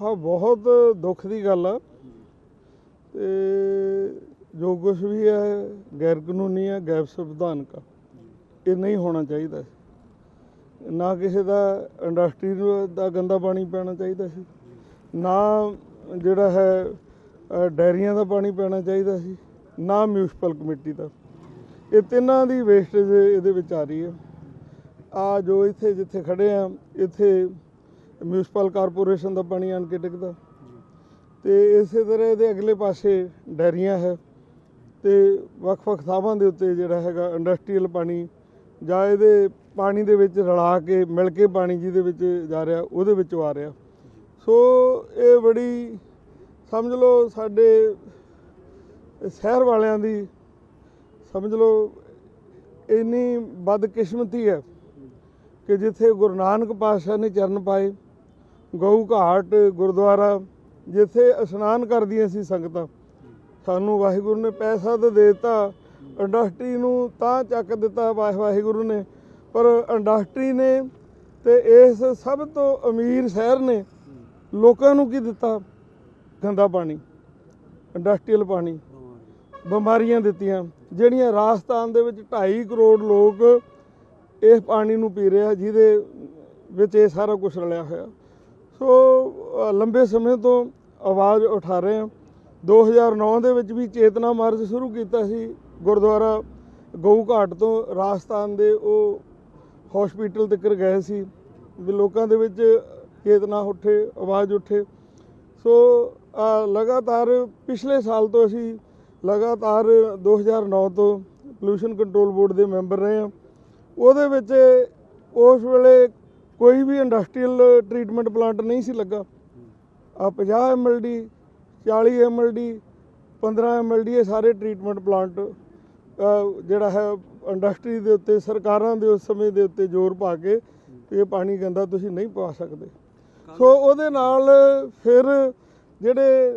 ਹਾਂ ਬਹੁਤ ਦੁੱਖ ਦੀ ਗੱਲ ਆ। ਤੇ ਜੋ ਕੁਝ ਵੀ ਹੈ ਗੈਰ ਕਾਨੂੰਨੀ ਹੈ ਗੈਰ ਸੰਵਿਧਾਨਕ ਆ ਇਹ ਨਹੀਂ ਹੋਣਾ ਚਾਹੀਦਾ ਸੀ। ਨਾ ਕਿਸੇ ਦਾ ਇੰਡਸਟਰੀ ਦਾ ਗੰਦਾ ਪਾਣੀ ਪੈਣਾ ਚਾਹੀਦਾ ਸੀ ਨਾ ਜਿਹੜਾ ਹੈ ਅ, ਡੈਰੀਆਂ ਦਾ ਪਾਣੀ ਪੈਣਾ ਚਾਹੀਦਾ ਸੀ ਨਾ ਮਿਊਨਿਸਪਲ ਕਮੇਟੀ ਦਾ। ਇਹ ਤਿੰਨਾਂ ਦੀ ਵੇਸਟੇਜ ਇਹਦੇ ਵਿੱਚ ਆ ਰਹੀ ਹੈ ਆ ਜੋ ਇੱਥੇ ਜਿੱਥੇ ਖੜੇ ਆ ਇੱਥੇ ਮਿਊਨਿਸਪਲ ਕਾਰਪੋਰੇਸ਼ਨ ਦਾ ਪਾਣੀ ਆਣ ਕੇ ਡਿੱਗਦਾ। ਤੇ ਇਸੇ ਤਰ੍ਹਾਂ ਇਹਦੇ ਅਗਲੇ ਪਾਸੇ ਡੈਰੀਆਂ ਹੈ ਤੇ ਵੱਖ-ਵੱਖ ਥਾਵਾਂ ਦੇ ਉੱਤੇ ਜਿਹੜਾ ਹੈਗਾ ਇੰਡਸਟਰੀਅਲ ਪਾਣੀ ਜਾਂ ਇਹਦੇ ਪਾਣੀ ਦੇ ਵਿੱਚ ਰਲਾ ਕੇ, ਮਿਲ ਕੇ ਪਾਣੀ ਜਿਹਦੇ ਵਿੱਚ ਜਾ ਰਿਹਾ, ਉਹਦੇ ਵਿੱਚੋਂ ਆ ਰਿਹਾ। ਸੋ ਇਹ ਬੜੀ, ਸਮਝ ਲਓ ਸਾਡੇ ਸ਼ਹਿਰ ਵਾਲਿਆਂ ਦੀ, ਸਮਝ ਲਓ ਇੰਨੀ ਬਦਕਿਸਮਤੀ ਹੈ ਕਿ ਜਿੱਥੇ ਗੁਰੂ ਨਾਨਕ ਪਾਤਸ਼ਾਹ ਨੇ ਚਰਨ ਪਾਏ ਗਊ ਘਾਟ, ਗੁਰਦੁਆਰਾ, ਜਿੱਥੇ ਇਸ਼ਨਾਨ ਕਰਦੀਆਂ ਸੀ ਸੰਗਤਾਂ। ਸਾਨੂੰ ਵਾਹਿਗੁਰੂ ਨੇ ਪੈਸਾ ਤਾਂ ਦੇ ਦਿੱਤਾ, ਇੰਡਸਟਰੀ ਨੂੰ ਤਾਂ ਚੱਕ ਦਿੱਤਾ ਵਾਹਿ- ਵਾਹਿਗੁਰੂ ਨੇ, ਪਰ ਇੰਡਸਟਰੀ ਨੇ ਤੇ ਇਸ ਸਭ ਤੋਂ ਅਮੀਰ ਸ਼ਹਿਰ ਨੇ ਲੋਕਾਂ ਨੂੰ ਕੀ ਦਿੱਤਾ? ਗੰਦਾ ਪਾਣੀ, ਇੰਡਸਟਰੀਅਲ ਪਾਣੀ, ਬਿਮਾਰੀਆਂ ਦਿੱਤੀਆਂ, ਜਿਹੜੀਆਂ ਰਾਜਸਥਾਨ ਦੇ ਵਿੱਚ 2.5 ਕਰੋੜ ਲੋਕ ਇਸ ਪਾਣੀ ਨੂੰ ਪੀ ਰਿਹਾ ਜਿਹਦੇ ਵਿੱਚ ਇਹ ਸਾਰਾ ਕੁਝ ਰਲਿਆ ਹੋਇਆ। ਸੋ ਲੰਬੇ ਸਮੇਂ ਤੋਂ ਆਵਾਜ਼ ਉਠਾ ਰਹੇ ਹਾਂ। 2009 ਦੇ ਵਿੱਚ ਵੀ ਚੇਤਨਾ ਮਾਰਚ ਸ਼ੁਰੂ ਕੀਤਾ ਸੀ। ਗੁਰਦੁਆਰਾ ਗਊ ਘਾਟ ਤੋਂ ਰਾਜਸਥਾਨ ਦੇ ਉਹ ਹਸਪੀਟਲ ਤੱਕ ਗਏ ਸੀ। ਵੀ ਲੋਕਾਂ ਦੇ ਵਿੱਚ ਚੇਤਨਾ ਉੱਠੇ, ਆਵਾਜ਼ ਉੱਠੇ। ਸੋ ਲਗਾਤਾਰ ਪਿਛਲੇ ਸਾਲ ਤੋਂ ਅਸੀਂ ਲਗਾਤਾਰ 2009 ਤੋਂ ਪੋਲੂਸ਼ਨ ਕੰਟਰੋਲ ਬੋਰਡ ਦੇ ਮੈਂਬਰ ਰਹੇ ਹਾਂ। ਉਹਦੇ ਵਿੱਚ ਉਸ ਵੇਲੇ ਕੋਈ ਵੀ ਇੰਡਸਟਰੀਅਲ ਟ੍ਰੀਟਮੈਂਟ ਪਲਾਂਟ ਨਹੀਂ ਸੀ ਲੱਗਾ। ਆ 50 ਐਮਐਲਡੀ 40 ਐਮਐਲਡੀ 15 ਐਮਐਲਡੀ ਇਹ ਸਾਰੇ ਟ੍ਰੀਟਮੈਂਟ ਪਲਾਂਟ ਜਿਹੜਾ ਹੈ ਇੰਡਸਟਰੀ ਦੇ ਉੱਤੇ, ਸਰਕਾਰਾਂ ਦੇ ਉਸ ਸਮੇਂ ਦੇ ਉੱਤੇ ਜ਼ੋਰ ਪਾ ਕੇ ਇਹ ਪਾਣੀ ਗੰਦਾ ਤੁਸੀਂ ਨਹੀਂ ਪਾ ਸਕਦੇ। ਸੋ ਉਹਦੇ ਨਾਲ ਫਿਰ ਜਿਹੜੇ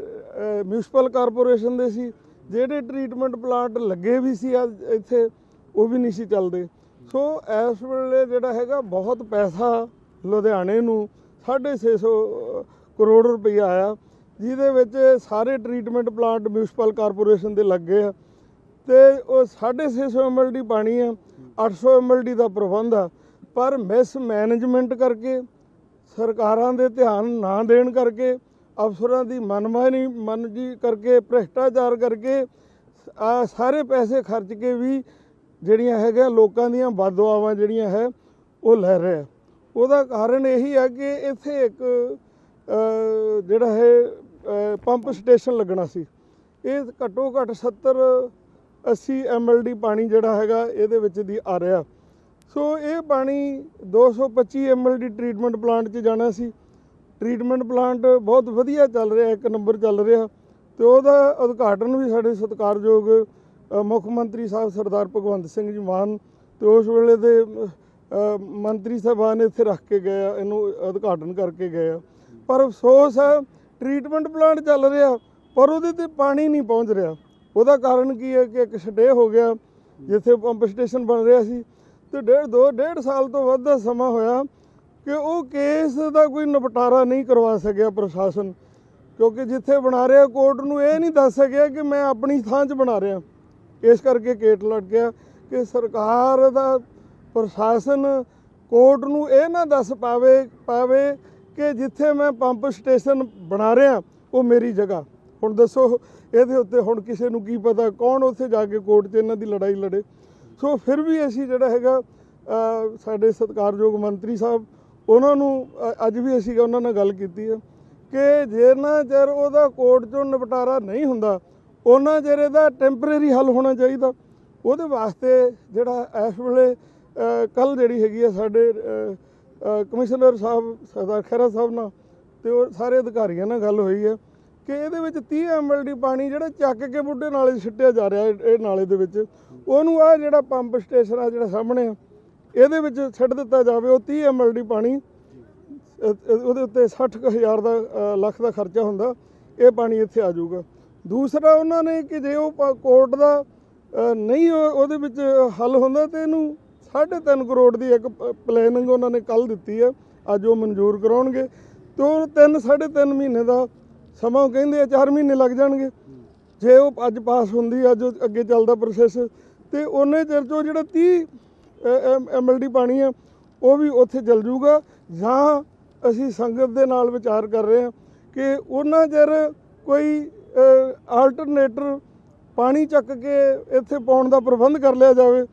ਮਿਊਨਿਸਪਲ ਕਾਰਪੋਰੇਸ਼ਨ ਦੇ ਸੀ, ਜਿਹੜੇ ਟ੍ਰੀਟਮੈਂਟ ਪਲਾਂਟ ਲੱਗੇ ਵੀ ਸੀ ਅੱਜ ਇੱਥੇ, ਉਹ ਵੀ ਨਹੀਂ ਸੀ ਚੱਲਦੇ। ਸੋ ਇਸ ਵੇਲੇ ਜਿਹੜਾ ਹੈਗਾ ਬਹੁਤ ਪੈਸਾ ਲੁਧਿਆਣੇ ਨੂੰ 650 ਕਰੋੜ ਰੁਪਈਆ ਆਇਆ, ਜਿਹਦੇ ਵਿੱਚ ਸਾਰੇ ਟ੍ਰੀਟਮੈਂਟ ਪਲਾਂਟ ਮਿਊਨਿਸਪਲ ਕਾਰਪੋਰੇਸ਼ਨ ਦੇ ਲੱਗੇ ਆ ਤੇ ਉਹ 650 ਐਮਐਲਡੀ ਪਾਣੀ ਆ 800 ਐਮਐਲਡੀ ਦਾ ਪ੍ਰਬੰਧ ਆ। ਪਰ ਮਿਸ ਮੈਨੇਜਮੈਂਟ ਕਰਕੇ, ਸਰਕਾਰਾਂ ਦੇ ਧਿਆਨ ਨਾ ਦੇਣ ਕਰਕੇ, ਅਫਸਰਾਂ ਦੀ ਮਨਮਾਨੀ ਮਨਜੀ ਕਰਕੇ, ਭ੍ਰਿਸ਼ਟਾਚਾਰ ਕਰਕੇ ਸਾਰੇ ਪੈਸੇ ਖਰਚ ਕੇ ਵੀ ਜਿਹੜੀਆਂ ਹੈਗੀਆਂ ਲੋਕਾਂ ਦੀਆਂ ਬਦਦੁਆਵਾਂ ਜਿਹੜੀਆਂ ਹੈ, ਉਹ ਲੈ ਰਿਹਾ ਉਹਦਾ ਕਾਰਨ ਇਹੀ ਹੈ ਕਿ ਇੱਥੇ ਇੱਕ ਜਿਹੜਾ ਹੈ ਪੰਪ ਸਟੇਸ਼ਨ ਲੱਗਣਾ ਸੀ। ਇਹ ਘੱਟੋ ਘੱਟ 70 80 ਐਮਐਲਡੀ ਪਾਣੀ ਜਿਹੜਾ ਹੈਗਾ, ਇਹਦੇ ਵਿੱਚ ਦੀ ਆ ਰਿਹਾ। ਸੋ ਇਹ ਪਾਣੀ 225 ਐਮਐਲਡੀ ਟ੍ਰੀਟਮੈਂਟ ਪਲਾਂਟ 'ਚ ਜਾਣਾ ਸੀ। ਟ੍ਰੀਟਮੈਂਟ ਪਲਾਂਟ ਬਹੁਤ ਵਧੀਆ ਚੱਲ ਰਿਹਾ, ਇੱਕ ਨੰਬਰ ਚੱਲ ਰਿਹਾ। ਤੇ ਉਹਦਾ ਉਦਘਾਟਨ ਵੀ ਸਾਡੇ ਸਤਿਕਾਰਯੋਗ ਮੁੱਖ ਮੰਤਰੀ ਸਾਹਿਬ ਸਰਦਾਰ ਭਗਵੰਤ ਸਿੰਘ ਜੀ ਮਾਨ ਤੇ ਉਸ ਵੇਲੇ ਦੇ ਮੰਤਰੀ ਸਾਹਿਬਾਨ ਇੱਥੇ ਰੱਖ ਕੇ ਗਏ ਆ, ਇਹਨੂੰ ਉਦਘਾਟਨ ਕਰਕੇ ਗਏ ਆ। ਪਰ ਅਫਸੋਸ ਹੈ ਟ੍ਰੀਟਮੈਂਟ ਪਲਾਂਟ ਚੱਲ ਰਿਹਾ, ਪਰ ਉਹਦੇ ਤੇ ਪਾਣੀ ਨਹੀਂ ਪਹੁੰਚ ਰਿਹਾ। ਉਹਦਾ ਕਾਰਨ ਕੀ ਹੈ ਕਿ ਇੱਕ ਸਟੇ ਹੋ ਗਿਆ, ਜਿੱਥੇ ਪੰਪ ਸਟੇਸ਼ਨ ਬਣ ਰਿਹਾ ਸੀ। ਤੇ ਡੇਢ, ਦੋ, ਡੇਢ ਸਾਲ ਤੋਂ ਵੱਧ ਦਾ ਸਮਾਂ ਹੋਇਆ ਕਿ ਉਹ ਕੇਸ ਦਾ ਕੋਈ ਨਿਪਟਾਰਾ ਨਹੀਂ ਕਰਵਾ ਸਕਿਆ ਪ੍ਰਸ਼ਾਸਨ। ਕਿਉਂਕਿ ਜਿੱਥੇ ਬਣਾ ਰਿਹਾ ਕੋਰਟ ਨੂੰ ਇਹ ਨਹੀਂ ਦੱਸ ਸਕਿਆ ਕਿ ਮੈਂ ਆਪਣੀ ਥਾਂ 'ਚ ਬਣਾ ਰਿਹਾ। ਇਸ ਕਰਕੇ ਕੇਟ ਲੜ ਗਿਆ ਕਿ ਸਰਕਾਰ ਦਾ ਪ੍ਰਸ਼ਾਸਨ ਕੋਰਟ ਨੂੰ ਇਹ ਨਾ ਦੱਸ ਪਾਵੇ ਪਾਵੇ ਕਿ ਜਿੱਥੇ ਮੈਂ ਪੰਪ ਸਟੇਸ਼ਨ ਬਣਾ ਰਿਹਾ, ਉਹ ਮੇਰੀ ਜਗ੍ਹਾ। ਹੁਣ ਦੱਸੋ, ਇਹਦੇ ਉੱਤੇ ਹੁਣ ਕਿਸੇ ਨੂੰ ਕੀ ਪਤਾ, ਕੌਣ ਉੱਥੇ ਜਾ ਕੇ ਕੋਰਟ 'ਚ ਇਹਨਾਂ ਦੀ ਲੜਾਈ ਲੜੇ? ਸੋ ਫਿਰ ਵੀ ਅਸੀਂ ਜਿਹੜਾ ਹੈਗਾ ਸਾਡੇ ਸਤਿਕਾਰਯੋਗ ਮੰਤਰੀ ਸਾਹਿਬ, ਉਹਨਾਂ ਨੂੰ ਅੱਜ ਵੀ ਅਸੀਂ ਉਹਨਾਂ ਨਾਲ ਗੱਲ ਕੀਤੀ ਹੈ ਕਿ ਜੇ ਨਾ ਚਿਰ ਉਹਦਾ ਕੋਰਟ 'ਚੋਂ ਨਿਪਟਾਰਾ ਨਹੀਂ ਹੁੰਦਾ ਉਹਨਾਂ ਚਿਰ ਦਾ ਟੈਂਪਰੇਰੀ ਹੱਲ ਹੋਣਾ ਚਾਹੀਦਾ। ਉਹਦੇ ਵਾਸਤੇ ਜਿਹੜਾ ਇਸ ਵੇਲੇ ਕੱਲ ਜਿਹੜੀ ਹੈਗੀ ਆ ਸਾਡੇ ਕਮਿਸ਼ਨਰ ਸਾਹਿਬ, ਸਰਦਾਰ ਖਹਿਰਾ ਸਾਹਿਬ ਨਾਲ ਤੇ ਉਹ ਸਾਰੇ ਅਧਿਕਾਰੀਆਂ ਨਾਲ ਗੱਲ ਹੋਈ ਹੈ ਕਿ ਇਹਦੇ ਵਿੱਚ 30 ਐਮਐਲਡੀ ਪਾਣੀ ਜਿਹੜਾ ਚੱਕ ਕੇ ਬੁੱਢੇ ਨਾਲੇ ਛਿੱਟਿਆ ਜਾ ਰਿਹਾ ਇਹ ਨਾਲੇ ਦੇ ਵਿੱਚ। ਉਹਨੂੰ ਆ ਜਿਹੜਾ ਪੰਪ ਸਟੇਸ਼ਨ ਆ ਜਿਹੜਾ ਸਾਹਮਣੇ ਆ, ਇਹਦੇ ਵਿੱਚ ਛੱਡ ਦਿੱਤਾ ਜਾਵੇ, ਉਹ 30 ਐਮਐਲਡੀ ਪਾਣੀ ਅ- ਅ- ਉਹਦੇ ਉੱਤੇ 60000 ਦਾ ਲੱਖ ਦਾ ਖਰਚਾ ਹੁੰਦਾ, ਇਹ ਪਾਣੀ ਇੱਥੇ ਆ ਜਾਊਗਾ। ਦੂਸਰਾ ਉਹਨਾਂ ਨੇ ਕਿ ਜੇ ਉਹ ਪ- ਕੋਰਟ ਦਾ ਨਹੀਂ ਉਹਦੇ ਵਿੱਚ ਹੱਲ ਹੁੰਦਾ ਤੇ ਇਹਨੂੰ 3.5 ਕਰੋੜ ਦੀ ਇੱਕ ਪਲੈਨਿੰਗ ਉਹਨਾਂ ਨੇ ਕੱਲ ਦਿੱਤੀ ਹੈ ਅੱਜ ਉਹ ਮਨਜ਼ੂਰ ਕਰਾਉਣਗੇ ਤੇ ਉਹ 3 3.5 ਮਹੀਨੇ ਦਾ ਸਮਾਂ ਉਹ ਕਹਿੰਦੇ ਆ 4 ਮਹੀਨੇ ਲੱਗ ਜਾਣਗੇ। ਜੇ ਉਹ ਅੱਜ ਪਾਸ ਹੁੰਦੀ ਅੱਜ ਅੱਗੇ ਚੱਲਦਾ ਪ੍ਰੋਸੈਸ ਤੇ ਉਹਨੇ ਚਿਰ 'ਚ ਉਹ ਜਿਹੜਾ 30 ਐਮਐਲਡੀ ਪਾਣੀ ਆ, ਉਹ ਵੀ ਉੱਥੇ ਜਲ ਜੂਗਾ। ਜਾਂ ਅਸੀਂ ਸੰਗਤ ਦੇ ਨਾਲ ਵਿਚਾਰ ਕਰ ਰਹੇ ਹਾਂ ਕਿ ਉਹਨਾਂ ਚਿਰ ਕੋਈ ਆਲਟਰਨੇਟਰ ਪਾਣੀ ਚੱਕ ਕੇ ਇੱਥੇ ਪਾਉਣ ਦਾ ਪ੍ਰਬੰਧ ਕਰ ਲਿਆ ਜਾਵੇ।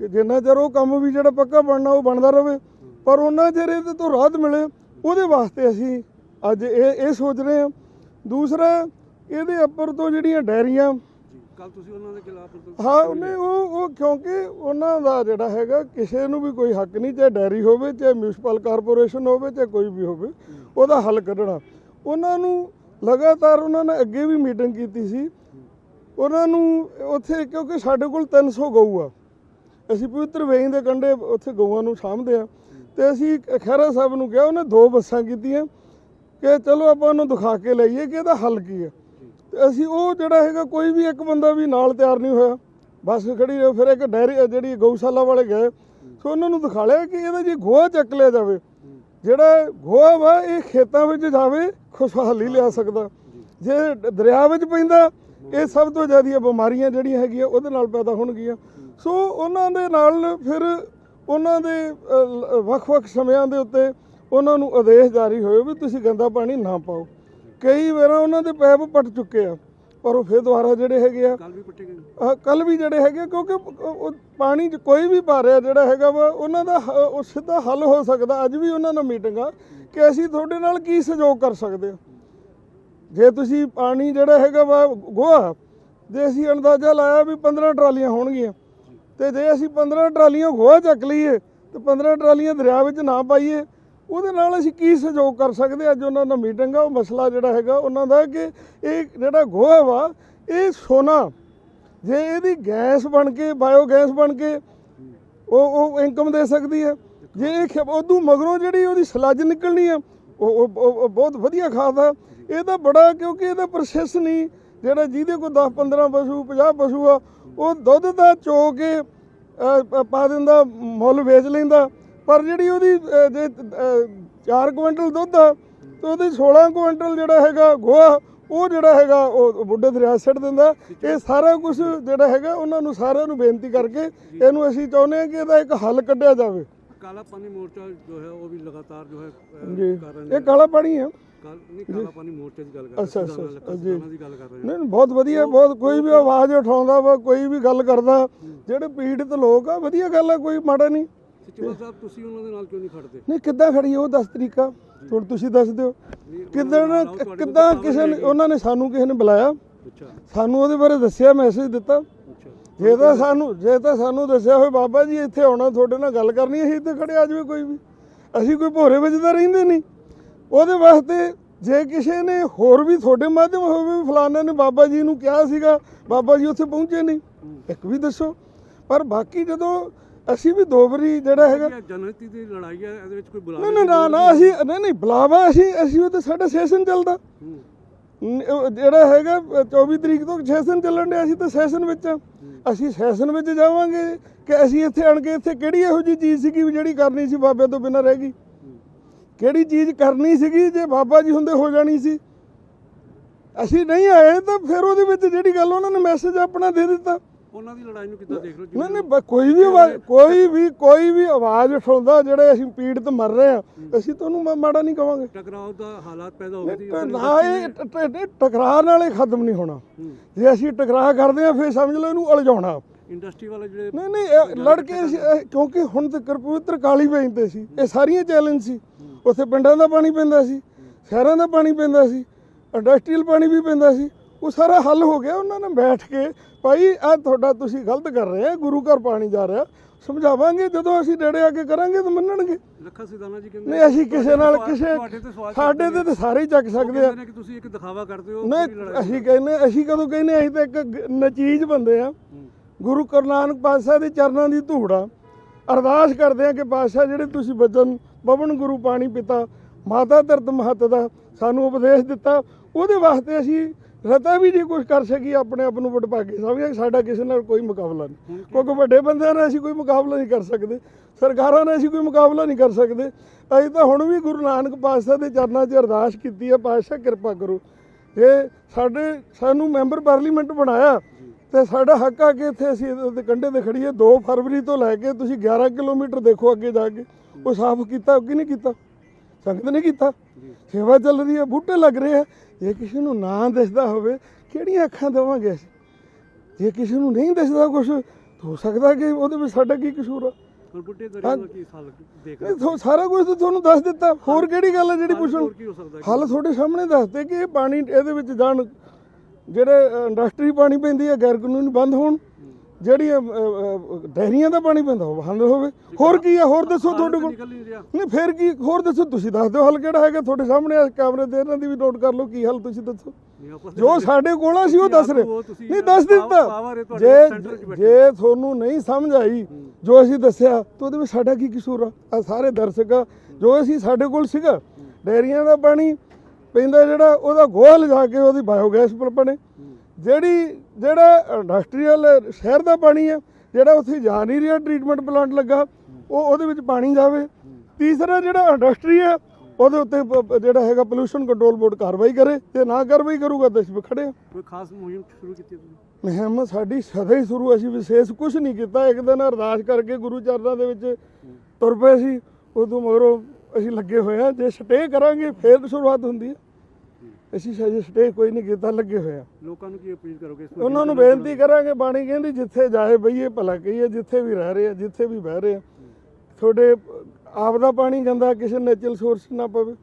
ਕਿ ਜਿੰਨਾ ਚਿਰ ਉਹ ਕੰਮ ਵੀ ਜਿਹੜਾ ਪੱਕਾ ਬਣਨਾ ਉਹ ਬਣਦਾ ਰਵੇ ਪਰ ਉਹਨਾਂ ਚਿਰ ਇਹਦੇ ਤੋਂ ਰਾਹਤ ਮਿਲੇ ਉਹਦੇ ਵਾਸਤੇ ਅਸੀਂ ਅੱਜ ਇਹ ਇਹ ਸੋਚ ਰਹੇ ਹਾਂ। ਦੂਸਰਾ ਇਹਦੇ ਉੱਪਰ ਤੋਂ ਜਿਹੜੀਆਂ ਡੈਰੀਆਂ ਕੱਲ ਤੁਸੀਂ ਉਹਨਾਂ ਦੇ ਖਿਲਾਫ ਹਾਂ ਉਹਨੇ ਉਹ ਉਹ ਕਿਉਂਕਿ ਉਹਨਾਂ ਦਾ ਜਿਹੜਾ ਹੈਗਾ ਕਿਸੇ ਨੂੰ ਵੀ ਕੋਈ ਹੱਕ ਨਹੀਂ ਚਾਹੇ ਡੈਰੀ ਹੋਵੇ ਚਾਹੇ ਮਿਊਨਿਸਪਲ ਕਾਰਪੋਰੇਸ਼ਨ ਹੋਵੇ ਚਾਹੇ ਕੋਈ ਵੀ ਹੋਵੇ ਉਹਦਾ ਹੱਲ ਕੱਢਣਾ। ਉਹਨਾਂ ਨੂੰ ਲਗਾਤਾਰ ਉਹਨਾਂ ਨੇ ਅੱਗੇ ਵੀ ਮੀਟਿੰਗ ਕੀਤੀ ਸੀ। ਉਹਨਾਂ ਨੂੰ ਉੱਥੇ ਕਿਉਂਕਿ ਸਾਡੇ ਕੋਲ 300 ਗਊ ਆ। ਅਸੀਂ ਪਵਿੱਤਰ ਵੇਈ ਦੇ ਕੰਢੇ ਉੱਥੇ ਗਊਆਂ ਨੂੰ ਸਾਂਭਦੇ ਆ ਤੇ ਅਸੀਂ ਖਹਿਰਾ ਸਾਹਿਬ ਨੂੰ ਕਿਹਾ ਉਹਨੇ ਦੋ ਬੱਸਾਂ ਕੀਤੀਆਂ ਕਿ ਚਲੋ ਆਪਾਂ ਉਹਨੂੰ ਦਿਖਾ ਕੇ ਲਈਏ ਕਿ ਇਹਦਾ ਹੱਲ ਕੀ ਹੈ ਤੇ ਅਸੀਂ ਉਹ ਜਿਹੜਾ ਹੈਗਾ ਕੋਈ ਵੀ ਇੱਕ ਬੰਦਾ ਵੀ ਨਾਲ ਤਿਆਰ ਨਹੀਂ ਹੋਇਆ। ਬੱਸ ਖੜੀ ਰਹੀ, ਫਿਰ ਇੱਕ ਡੈਰੀ ਜਿਹੜੀ ਗਊਸ਼ਾਲਾ ਵਾਲੇ ਗਏ। ਸੋ ਉਹਨਾਂ ਨੂੰ ਦਿਖਾ ਲਿਆ ਕਿ ਇਹਦਾ ਜੇ ਗੋਹਾ ਚੱਕ ਲਿਆ ਜਾਵੇ ਜਿਹੜਾ ਗੋਹਾ ਵਾ, ਇਹ ਖੇਤਾਂ ਵਿੱਚ ਜਾਵੇ ਖੁਸ਼ਹਾਲੀ ਲਿਆ ਸਕਦਾ। ਜੇ ਦਰਿਆ ਵਿੱਚ ਪੈਂਦਾ, ਇਹ ਸਭ ਤੋਂ ਜ਼ਿਆਦੀਆਂ ਬਿਮਾਰੀਆਂ ਜਿਹੜੀਆਂ ਹੈਗੀਆਂ, ਉਹਦੇ ਨਾਲ ਪੈਦਾ ਹੋਣਗੀਆਂ। ਸੋ ਉਹਨਾਂ ਦੇ ਨਾਲ ਫਿਰ ਉਹਨਾਂ ਦੇ ਵੱਖ-ਵੱਖ ਸਮਿਆਂ ਦੇ ਉੱਤੇ ਉਹਨਾਂ ਨੂੰ ਆਦੇਸ਼ ਜਾਰੀ ਹੋਏ ਵੀ ਤੁਸੀਂ ਗੰਦਾ ਪਾਣੀ ਨਾ ਪਾਓ। ਕਈ ਵਾਰ ਉਹਨਾਂ ਦੇ ਪੈਪ ਪਟ ਚੁੱਕੇ ਆ। ਪਰ ਉਹ ਫਿਰ ਦੁਬਾਰਾ ਜਿਹੜੇ ਹੈਗੇ ਆ ਕੱਲ ਵੀ ਪੱਟੇ ਗਏ ਕੱਲ ਵੀ ਜਿਹੜੇ ਹੈਗੇ ਕਿਉਂਕਿ ਪਾਣੀ 'ਚ ਕੋਈ ਵੀ ਰਿਹਾ ਜਿਹੜਾ ਹੈਗਾ ਵਾ ਉਹਨਾਂ ਦਾ ਉਹ ਸਿੱਧਾ ਹੱਲ ਹੋ ਸਕਦਾ। ਅੱਜ ਵੀ ਉਹਨਾਂ ਨਾਲ ਮੀਟਿੰਗ ਆ ਕਿ ਅਸੀਂ ਤੁਹਾਡੇ ਨਾਲ ਕੀ ਸਹਿਯੋਗ ਕਰ ਸਕਦੇ ਹਾਂ ਜੇ ਤੁਸੀਂ ਪਾਣੀ ਜਿਹੜਾ ਹੈਗਾ ਵਾ ਗੋਹਾ ਜੇ ਅਸੀਂ ਅੰਦਾਜ਼ਾ ਲਾਇਆ ਵੀ 15 ਟਰਾਲੀਆਂ ਹੋਣਗੀਆਂ ਤੇ ਜੇ ਅਸੀਂ 15 ਟਰਾਲੀਆਂ ਗੋਹਾ ਚੱਕ ਲਈਏ ਤੇ 15 ਟਰਾਲੀਆਂ ਦਰਿਆ ਵਿੱਚ ਨਾ ਪਾਈਏ ਉਹਦੇ ਨਾਲ ਅਸੀਂ ਕੀ ਸਹਿਯੋਗ ਕਰ ਸਕਦੇ ਅੱਜ ਉਹਨਾਂ ਨਾਲ ਮੀਟਿੰਗ ਆ, ਉਹ ਮਸਲਾ ਜਿਹੜਾ ਹੈਗਾ, ਉਹਨਾਂ ਦਾ ਕਿ ਇਹ ਜਿਹੜਾ ਗੋਹਾ ਵਾ, ਇਹ ਸੋਨਾ, ਜੇ ਇਹਦੀ ਗੈਸ ਬਣ ਕੇ ਬਾਇਓ ਗੈਸ ਬਣ ਕੇ ਉਹ ਉਹ ਇਨਕਮ ਦੇ ਸਕਦੀ ਹੈ। ਜੇ ਇਹ ਖੇ- ਉਦੋਂ ਮਗਰੋਂ ਜਿਹੜੀ ਉਹਦੀ ਸਲੱਜ ਨਿਕਲਣੀ ਆ, ਉਹ, ਉਹ- ਬਹੁਤ ਵਧੀਆ ਖਾਦ ਆ। ਇਹਦਾ ਬੜਾ, ਕਿਉਂਕਿ ਇਹਦਾ ਪ੍ਰੋਸੈਸ ਨਹੀਂ, ਜਿਹੜਾ ਜਿਹਦੇ ਕੋਲ 10 15 ਪਸ਼ੂ 50 ਪਸ਼ੂ ਆ, ਉਹ ਦੁੱਧ ਦਾ ਚੋ ਕੇ ਪਾ ਦਿੰਦਾ, ਮੁੱਲ ਵੇਚ ਲੈਂਦਾ। ਪਰ ਜਿਹੜੀ ਉਹਦੀ ਜੇ 4 ਕੁਇੰਟਲ ਦੁੱਧ ਆ ਤੇ ਉਹਦੇ 16 ਕੁਇੰਟਲ ਜਿਹੜਾ ਹੈਗਾ ਗੋਹਾ ਉਹ ਜਿਹੜਾ ਹੈਗਾ ਉਹ ਬੁੱਢੇ ਦਰਿਆ ਛੱਡ ਦਿੰਦਾ। ਇਹ ਸਾਰਾ ਕੁਝ ਜਿਹੜਾ ਹੈਗਾ ਉਹਨਾਂ ਨੂੰ ਸਾਰਿਆਂ ਨੂੰ ਬੇਨਤੀ ਕਰਕੇ ਇਹਨੂੰ ਅਸੀਂ ਚਾਹੁੰਦੇ ਹਾਂ ਕਿ ਇਹਦਾ ਇੱਕ ਹੱਲ ਕੱਢਿਆ ਜਾਵੇ। ਕਾਲਾ ਪਾਣੀ ਮੋਰਚਾ ਜੋ ਹੈ ਉਹ ਵੀ ਲਗਾਤਾਰ ਜੋ ਹੈ ਕਰ ਰਹੇ ਇਹ ਕਾਲਾ ਪਾਣੀ ਹੈ। ਨਹੀਂ, ਬਹੁਤ ਵਧੀਆ ਬਹੁਤ ਕੋਈ ਵੀ ਆਵਾਜ਼ ਉਠਾਉਂਦਾ ਵਾ ਕੋਈ ਵੀ ਗੱਲ ਕਰਦਾ। ਜਿਹੜੇ ਪੀੜਿਤ ਲੋਕ ਆ ਵਧੀਆ ਗੱਲ ਆ ਕੋਈ ਮਾੜਾ ਨਹੀਂ। ਸਿੱਚੇਵਾਲ ਸਾਹਿਬ ਤੁਸੀਂ ਉਹਨਾਂ ਦੇ ਨਾਲ ਕਿਉਂ ਨਹੀਂ ਖੜਦੇ ਨਹੀਂ ਕਿੱਦਾਂ ਖੜੀ ਉਹ ਦੱਸ ਤਰੀਕਾ। ਹੁਣ ਤੁਸੀਂ ਦੱਸ ਦਿਓ। ਕਿੱਦਾਂ ਕਿੱਦਾਂ ਕਿਸੇ ਨੇ। ਉਹਨਾਂ ਨੇ ਸਾਨੂੰ ਕਿਸੇ ਨੇ ਬੁਲਾਇਆ। ਸਾਨੂੰ ਉਹਦੇ ਬਾਰੇ ਦੱਸਿਆ ਮੈਸੇਜ ਦਿੱਤਾ। ਜੇ ਤਾਂ ਸਾਨੂੰ ਜੇ ਤਾਂ ਸਾਨੂੰ ਦੱਸਿਆ ਹੋਵੇ ਬਾਬਾ ਜੀ ਇੱਥੇ ਆਉਣਾ ਤੁਹਾਡੇ ਨਾਲ ਗੱਲ ਕਰਨੀ ਅਸੀਂ ਇੱਥੇ ਖੜੇ ਆ ਜਾਵੇ ਕੋਈ ਵੀ। ਅਸੀਂ ਕੋਈ ਭੋਰੇ ਵਿੱਚ ਤਾਂ ਰਹਿੰਦੇ ਨਹੀਂ। ਉਹਦੇ ਵਾਸਤੇ ਜੇ ਕਿਸੇ ਨੇ ਹੋਰ ਵੀ ਤੁਹਾਡੇ ਮਾਧਿਅਮ ਹੋਵੇ ਫਲਾਣੇ ਨੇ ਬਾਬਾ ਜੀ ਨੂੰ ਕਿਹਾ ਸੀਗਾ ਬਾਬਾ ਜੀ ਉੱਥੇ ਪਹੁੰਚੇ ਨਹੀਂ। ਇੱਕ ਵੀ ਦੱਸੋ। ਪਰ ਬਾਕੀ ਜਦੋਂ ਅਸੀਂ ਵੀ ਦੋ ਵਾਰੀ ਜਿਹੜਾ ਹੈਗਾ ਇਹ ਜਨਹਿਤੀ ਦੀ ਲੜਾਈ ਹੈ ਇਹਦੇ ਵਿੱਚ ਕੋਈ ਬੁਲਾ ਨਹੀਂ ਨਹੀਂ ਨਾ ਨਾ ਅਸੀਂ ਨਹੀਂ ਨਹੀਂ ਬੁਲਾਵਾ ਅਸੀਂ ਅਸੀਂ ਉਹ ਤੇ ਸਾਡਾ ਸੈਸ਼ਨ ਚੱਲਦਾ। ਜਿਹੜਾ ਹੈਗਾ ਅ, 24 ਤਰੀਕ ਤੋਂ ਸੈਸ਼ਨ ਚੱਲਣ ਡਿਆ ਅਸੀਂ ਤਾਂ ਸੈਸ਼ਨ ਵਿੱਚ। ਅਸੀਂ ਸੈਸ਼ਨ ਵਿੱਚ ਜਾਵਾਂਗੇ ਕਿ ਅਸੀਂ ਇੱਥੇ ਆਣ ਕੇ ਇੱਥੇ ਕਿਹੜੀ ਇਹੋ ਜੀ ਚੀਜ਼ ਸੀਗੀ ਵੀ ਜਿਹੜੀ ਕਰਨੀ ਸੀ ਬਾਬੇ ਤੋਂ ਬਿਨਾਂ ਰਹਿ ਗਈ? ਕਿਹੜੀ ਚੀਜ਼ ਕਰਨੀ ਸੀਗੀ ਜੇ ਬਾਬਾ ਜੀ ਹੁੰਦੇ ਹੋ ਜਾਣੀ ਸੀ? ਅਸੀਂ ਨਹੀਂ ਆਏ ਤਾਂ ਫਿਰ ਉਹਦੇ ਵਿੱਚ ਜਿਹੜੀ ਗੱਲ ਉਹਨਾਂ ਨੇ ਮੈਸੇਜ ਆਪਣਾ ਦੇ ਦਿੱਤਾ। ਉਹਨਾਂ ਦੀ ਲੜਾਈ ਨੂੰ ਕਿੱਦਾਂ ਦੇਖ ਰਹੇ ਹੋ? ਨਹੀਂ ਨਹੀਂ ਬ- ਕੋਈ ਵੀ ਆਵਾਜ਼ ਕੋਈ ਵੀ ਕੋਈ ਵੀ ਆਵਾਜ਼ ਉਠਾਉਂਦਾ ਜਿਹੜੇ ਅਸੀਂ ਪੀੜਤ ਮਰ ਰਹੇ ਆ ਅਸੀਂ ਤੁਹਾਨੂੰ ਮਾ- ਮਾੜਾ ਨਹੀਂ ਕਵਾਂਗੇ। ਟਕਰਾਅ ਦਾ ਹਾਲਾਤ ਪੈਦਾ ਹੋ ਗਏ ਸੀ ਤੇ ਨਾ ਇਹ ਟ- ਟ- ਟ- ਟਕਰਾਅ ਨਾਲ ਇਹ ਖਤਮ ਨਹੀਂ ਹੋਣਾ। ਜੇ ਅਸੀਂ ਟਕਰਾਅ ਕਰਦੇ ਆ ਫਿਰ ਸਮਝ ਲਓ ਇਹਨੂੰ ਉਲਝਾਉਣਾ। ਇੰਡਸਟਰੀ ਵਾਲੇ ਜਿਹੜੇ ਨਹੀਂ ਨਹੀਂ ਇਹ ਲੜ ਕੇ ਅਸੀਂ- ਇਹ- ਕਿਉਂਕਿ ਹੁਣ ਤੱਕ ਪਵਿੱਤਰ ਕਾਲੀ ਪੈਂਦੇ ਸੀ। ਇਹ ਸਾਰੀਆਂ ਚੈਲੰਜ ਸੀ। ਉੱਥੇ ਪਿੰਡਾਂ ਦਾ ਪਾਣੀ ਪੈਂਦਾ ਸੀ ਸ਼ਹਿਰਾਂ ਦਾ ਪਾਣੀ ਪੈਂਦਾ ਸੀ ਇੰਡਸਟਰੀਅਲ ਪਾਣੀ ਵੀ ਪੈਂਦਾ ਸੀ। ਉਹ ਸਾਰਾ ਹੱਲ ਹੋ ਗਿਆ ਉਹਨਾਂ ਨੇ ਬੈਠ ਕੇ ਭਾਈ ਆ ਤੁਹਾਡਾ ਤੁਸੀਂ ਗਲਤ ਕਰ ਰਹੇ ਆ ਗੁਰੂ ਘਰ ਪਾਣੀ ਜਾ ਰਿਹਾ ਸਮਝਾਵਾਂਗੇ ਜਦੋਂ ਅਸੀਂ ਡੇੜੇ ਆ ਕੇ ਕਰਾਂਗੇ ਤਾਂ ਮੰਨਣਗੇ। ਲੱਖਾ ਸਿਧਾਣਾ ਜੀ ਕਹਿੰਦੇ ਨਹੀਂ ਅਸੀਂ ਕਿਸੇ ਨਾਲ ਕਿਸੇ ਸਾਡੇ ਤੇ ਤਾਂ ਸਾਰੇ ਹੀ ਚੱਕ ਸਕਦੇ ਆ। ਕਿ ਤੁਸੀਂ ਇੱਕ ਦਿਖਾਵਾ ਕਰਦੇ ਹੋ ਨਹੀਂ ਅਸੀਂ ਕਹਿੰਦੇ ਅਸੀਂ ਕਦੋਂ ਕਹਿੰਦੇ ਅਸੀਂ ਤਾਂ ਇੱਕ ਨਚੀਜ ਬੰਦੇ ਆ। ਗੁਰੂ ਗੁਰੂ ਨਾਨਕ ਪਾਤਸ਼ਾਹ ਦੇ ਚਰਨਾਂ ਦੀ ਧੂੜ ਆ। ਅਰਦਾਸ ਕਰਦੇ ਆ ਕਿ ਪਾਤਸ਼ਾਹ ਜਿਹੜੇ ਤੁਸੀਂ ਬਚਨ ਪਵਨ ਗੁਰੂ ਪਾਣੀ ਪਿਤਾ ਮਾਤਾ ਧਰਤ ਮਹੱਤ ਦਾ ਸਾਨੂੰ ਉਪਦੇਸ਼ ਦਿੱਤਾ ਉਹਦੇ ਵਾਸਤੇ ਅਸੀਂ ਰਤਾ ਵੀ ਜੇ ਕੁਝ ਕਰ ਸਕੀ, ਆਪਣੇ ਆਪ ਨੂੰ ਵਡਭਾਗੇ ਸਮਝਿਆ ਸਾਡਾ ਕਿਸੇ ਨਾਲ ਕੋਈ ਮੁਕਾਬਲਾ ਨਹੀਂ। ਕਿਉਂਕਿ ਵੱਡੇ ਬੰਦਿਆਂ ਨਾਲ ਅਸੀਂ ਕੋਈ ਮੁਕਾਬਲਾ ਨਹੀਂ ਕਰ ਸਕਦੇ, ਸਰਕਾਰਾਂ ਨਾਲ ਅਸੀਂ ਕੋਈ ਮੁਕਾਬਲਾ ਨਹੀਂ ਕਰ ਸਕਦੇ। ਅਸੀਂ ਤਾਂ ਹੁਣ ਵੀ ਗੁਰੂ ਨਾਨਕ ਪਾਤਸ਼ਾਹ ਦੇ ਚਰਨਾਂ 'ਚ ਅਰਦਾਸ ਕੀਤੀ ਹੈ ਪਾਤਸ਼ਾਹ ਕਿਰਪਾ ਕਰੋ। ਇਹ ਸਾਡੇ, ਸਾਨੂੰ ਮੈਂਬਰ ਪਾਰਲੀਮੈਂਟ ਬਣਾਇਆ ਤੇ ਸਾਡਾ ਹੱਕ ਆ ਕਿ ਇੱਥੇ ਅਸੀਂ ਇਹਦੇ ਕੰਢੇ ਤੇ ਖੜੀਏ 2 ਫਰਵਰੀ ਤੋਂ ਲੈ ਕੇ ਤੁਸੀਂ 11 ਕਿਲੋਮੀਟਰ ਦੇਖੋ ਅੱਗੇ ਜਾ ਕੇ, ਉਹ ਸਾਫ਼ ਕੀਤਾ ਕਿ ਨਹੀਂ ਕੀਤਾ? ਸੰਗਤ ਨੇ ਕੀਤਾ। ਸੇਵਾ ਚੱਲ ਰਹੀ ਹੈ ਬੂਟੇ ਲੱਗ ਰਹੇ ਆ ਜੇ ਕਿਸੇ ਨੂੰ ਨਾ ਦਿਸਦਾ ਹੋਵੇ ਕਿਹੜੀਆਂ ਅੱਖਾਂ ਦੇਵਾਂਗੇ ਅਸੀਂ? ਜੇ ਕਿਸੇ ਨੂੰ ਨਹੀਂ ਦਿਸਦਾ ਕੁਝ ਹੋ ਸਕਦਾ ਕਿ ਉਹਦੇ ਵਿੱਚ ਸਾਡਾ ਕੀ ਕਸੂਰ ਆ? ਹੁਣ ਬੁੱਢੇ ਦਰਿਆ ਦਾ ਕੀ ਹੱਲ ਦੇਖ ਰਹੇ ਨਹੀਂ ਥੋ- ਸਾਰਾ ਕੁਝ ਤੁਹਾਨੂੰ ਦੱਸ ਦਿੱਤਾ। ਹੋਰ ਕਿਹੜੀ ਗੱਲ ਹੈ ਜਿਹੜੀ ਪੁੱਛਣ? ਹੱਲ ਤੁਹਾਡੇ ਸਾਹਮਣੇ ਦੱਸਦੇ ਕਿ ਇਹ ਪਾਣੀ ਇਹਦੇ ਵਿੱਚ ਜਾਣ ਜਿਹੜੇ ਇੰਡਸਟਰੀ ਪਾਣੀ ਪੈਂਦੀ ਹੈ ਗੈਰ ਕਾਨੂੰਨੀ ਬੰਦ ਹੋਣ। ਜਿਹੜੀ ਅ, ਅ, ਅ, ਡੈਰੀਆਂ ਦਾ ਪਾਣੀ ਪੈਂਦਾ ਉਹ ਬੰਦ ਹੋਵੇ। ਹੋਰ ਕੀ ਹੈ ਹੋਰ ਦੱਸੋ ਹੱਲ ਤੁਹਾਡੇ ਕੋਲ। ਨਹੀਂ ਫਿਰ ਕੀ? ਹੋਰ ਦੱਸੋ ਤੁਸੀਂ ਦੱਸ ਦਿਓ ਹੱਲ ਕਿਹੜਾ ਹੈਗਾ ਤੁਹਾਡੇ ਸਾਹਮਣੇ ਆ ਕੈਮਰੇ ਤੇ ਇਹਨਾਂ ਦੀ ਵੀ ਨੋਟ ਕਰ ਲਓ ਕੀ ਹੱਲ ਤੁਸੀਂ ਦੱਸੋ। ਜੋ ਸਾਡੇ ਕੋਲ ਆ ਸੀ ਉਹ ਦੱਸ ਰਹੇ। ਨਹੀਂ ਦੱਸ ਦਿੱਤਾ। ਜੇ। ਜੇ ਤੁਹਾਨੂੰ ਨਹੀਂ ਸਮਝ ਆਈ ਜੋ ਅਸੀਂ ਦੱਸਿਆ ਤਾਂ ਉਹਦੇ ਵਿੱਚ ਸਾਡਾ ਕੀ ਕਸੂਰ ਆ? ਆ ਸਾਰੇ ਦਰਸ਼ਕ ਆ, ਜੋ ਅਸੀਂ ਸਾਡੇ ਕੋਲ ਸੀਗਾ। ਡੈਰੀਆਂ ਦਾ ਪਾਣੀ ਪੈਂਦਾ ਜਿਹੜਾ ਉਹਦਾ ਗੋਹਾ ਲਿਜਾ ਕੇ ਉਹਦੀ ਬਾਇਓਗੈਸ ਬਣੇ ਜਿਹੜੀ ਜਿਹੜਾ ਇੰਡਸਟਰੀਅਲ ਸ਼ਹਿਰ ਦਾ ਪਾਣੀ ਆ ਜਿਹੜਾ ਉੱਥੇ ਜਾ ਨਹੀਂ ਰਿਹਾ ਟ੍ਰੀਟਮੈਂਟ ਪਲਾਂਟ ਲੱਗਾ ਉਹ ਉਹਦੇ ਵਿੱਚ ਪਾਣੀ ਜਾਵੇ। ਤੀਸਰਾ ਜਿਹੜਾ ਇੰਡਸਟਰੀ ਆ ਉਹਦੇ ਉੱਤੇ ਜਿਹੜਾ ਹੈਗਾ ਪੋਲੂਸ਼ਨ ਕੰਟਰੋਲ ਬੋਰਡ ਕਾਰਵਾਈ ਕਰੇ ਤੇ ਨਾ ਕਾਰਵਾਈ ਕਰੂਗਾ ਤਾਂ ਅਸੀਂ ਖੜੇ ਕੋਈ ਖਾਸ ਮੁਹਿੰਮ ਸ਼ੁਰੂ ਕੀਤੀ ਤੁਸੀਂ? ਮੁਹਿੰਮ ਸਾਡੀ ਸਦਾ ਹੀ ਸ਼ੁਰੂ ਅਸੀਂ ਵਿਸ਼ੇਸ਼ ਕੁਝ ਨਹੀਂ ਕੀਤਾ। ਇੱਕ ਦਿਨ ਅਰਦਾਸ ਕਰਕੇ ਗੁਰੂ ਚਰਨਾਂ ਦੇ ਵਿੱਚ ਤੁਰ ਪਏ ਸੀ। ਉਦੋਂ ਮਗਰੋਂ ਅਸੀਂ ਲੱਗੇ ਹੋਏ ਆ ਜੇ ਸਟੇ ਕਰਾਂਗੇ ਫੇਰ ਸ਼ੁਰੂਆਤ ਹੁੰਦੀ ਹੈ। ਅਸੀਂ ਸਜੇ ਸਟੇ ਕੋਈ ਨਹੀਂ ਕੀਤਾ ਲੱਗੇ ਹੋਏ ਆ। ਲੋਕਾਂ ਨੂੰ ਕੀ ਅਪੀਲ ਕਰੋਗੇ? ਇਸ ਉਹਨਾਂ ਨੂੰ ਬੇਨਤੀ ਕਰਾਂਗੇ ਬਾਣੀ ਕਹਿੰਦੀ ਜਿੱਥੇ ਜਾਏ ਬਈਏ ਭਲਾ ਕਹੀਏ ਜਿੱਥੇ ਵੀ ਰਹਿ ਰਹੇ ਆ ਜਿੱਥੇ ਵੀ ਬਹਿ ਰਹੇ ਆ। ਤੁਹਾਡੇ ਆਪ ਦਾ ਪਾਣੀ ਗੰਦਾ ਕਿਸੇ ਨੈਚੁਰਲ ਸੋਰਸ ਨਾ ਪਵੇ।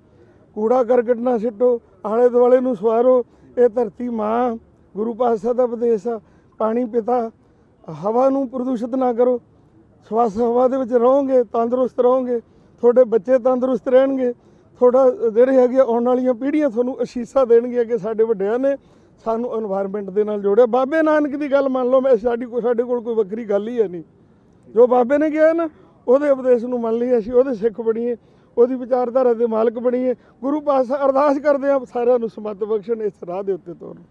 ਕੂੜਾ ਕਰਕਟ ਨਾ ਸਿੱਟੋ ਆਲੇ ਦੁਆਲੇ ਨੂੰ ਸਵਾਰੋ। ਇਹ ਧਰਤੀ ਮਾਂ ਗੁਰੂ ਪਾਤਸ਼ਾਹ ਦਾ ਉਪਦੇਸ਼ ਆ। ਪਾਣੀ ਪਿਤਾ ਹਵਾ ਨੂੰ ਪ੍ਰਦੂਸ਼ਿਤ ਨਾ ਕਰੋ। ਸਵਾਸ ਹਵਾ ਦੇ ਵਿੱਚ ਰਹੋਗੇ ਤੰਦਰੁਸਤ ਰਹੋਗੇ। ਤੁਹਾਡੇ ਬੱਚੇ ਤੰਦਰੁਸਤ ਰਹਿਣਗੇ। ਤੁਹਾਡਾ ਜਿਹੜੇ ਹੈਗੇ ਆਉਣ ਵਾਲੀਆਂ ਪੀੜ੍ਹੀਆਂ ਤੁਹਾਨੂੰ ਅਸ਼ੀਸ਼ਾ ਦੇਣਗੀਆਂ ਕਿ ਸਾਡੇ ਵੱਡਿਆਂ ਨੇ ਸਾਨੂੰ এনवायरमेंट ਦੇ ਨਾਲ ਜੋੜਿਆ। ਬਾਬੇ ਨਾਨਕ ਦੀ ਗੱਲ ਮੰਨ ਲਓ, ਮੈਂ ਸਾਡੀ ਕੋ ਸਾਡੇ ਕੋਲ ਕੋਈ ਵੱਖਰੀ ਗੱਲ ਹੀ ਹੈ ਨਹੀਂ। ਜੋ ਬਾਬੇ ਨੇ ਕਿਹਾ ਨਾ, ਉਹਦੇ ਉਪਦੇਸ਼ ਨੂੰ ਮੰਨ ਲਈਏ ਅਸੀਂ, ਉਹਦੇ ਸਿੱਖ ਬਣੀਏ, ਉਹਦੀ ਵਿਚਾਰਧਾਰਾ ਦੇ ਮਾਲਕ ਬਣੀਏ। ਗੁਰੂ ਪਾਸ ਅਰਦਾਸ ਕਰਦੇ ਆ, ਸਾਰਿਆਂ ਨੂੰ ਸਮਤ ਬਖਸ਼ਣ ਇਸ ਰਾਹ ਦੇ ਉੱਤੇ ਤੋਰਨ।